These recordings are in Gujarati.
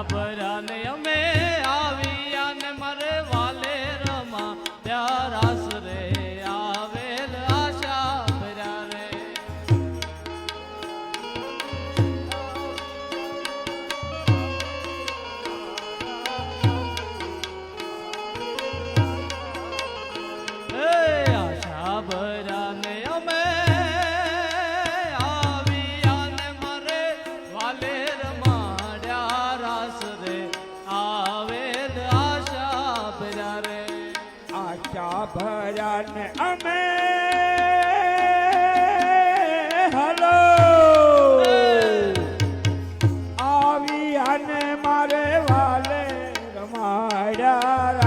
up. ભજન અમે. હલો. આવી અને મારે વાલે રમાડ્યા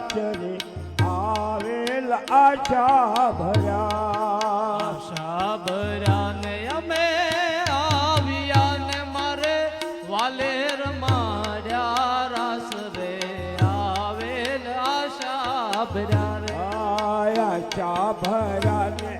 અચરે આવેલ આશા ભર્યા. આશા ભર્યા ને અમે આવ્યા ને મારે વાલેર માર્યા રાસ રે. આવેલ આશા ભર્યા રે આશા ભર્યા ને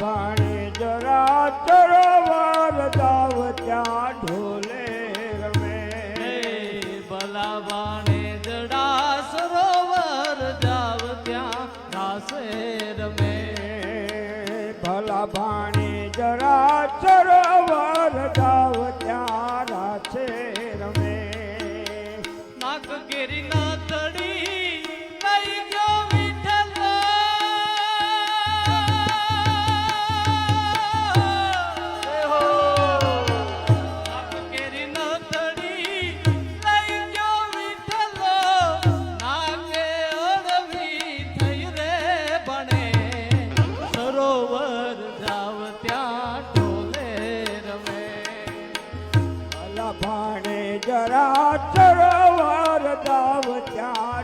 ભાણે જરા ચરવાર દાવ ત્યાં ઢોલે રમે. ભલા ભાણે જરા સરોવર દાવ ત્યાં રાસે રમે. ભલા ભાણે જરા ચરવાર દાવ ત્યાં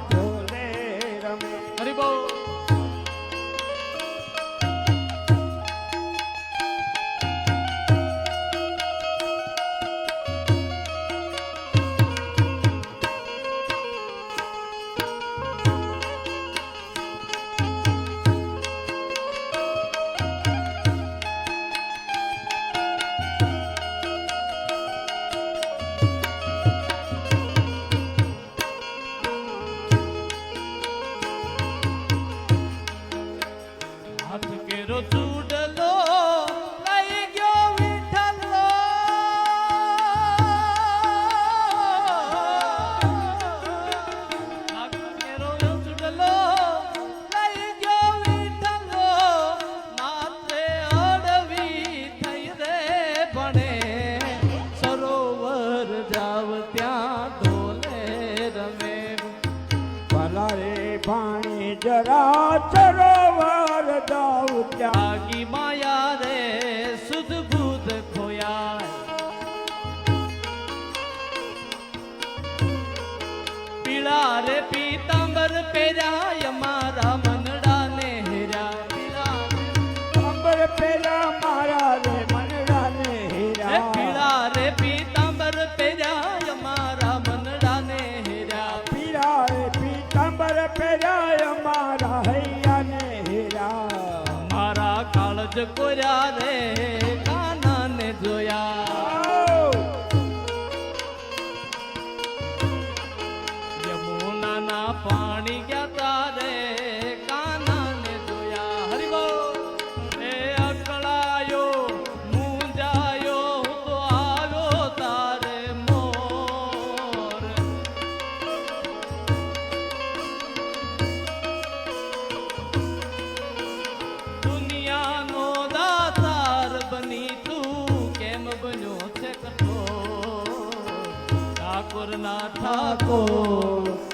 ના ઠાકો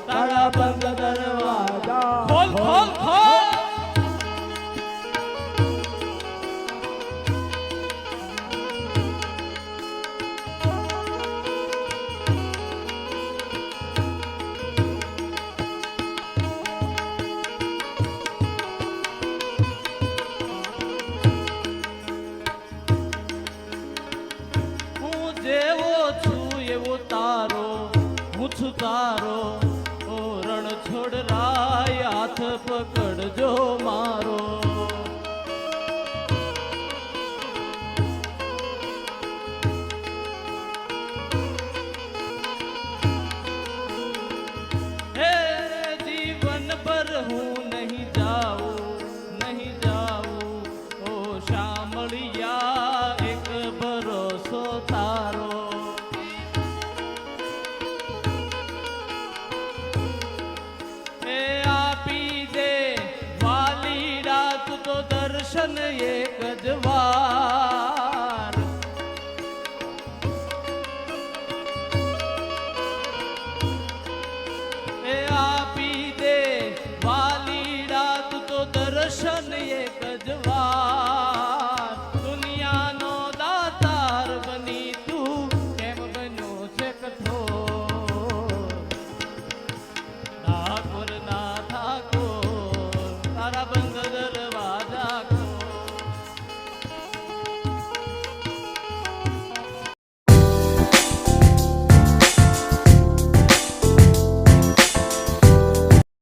તારા બંધ દરવાજા. ખોલ ખોલ ખોલ! છુતારો ઓ રણછોડ રાય હાથ પકડજો મારો. સાંભળ્યા એક ભરોસો થાય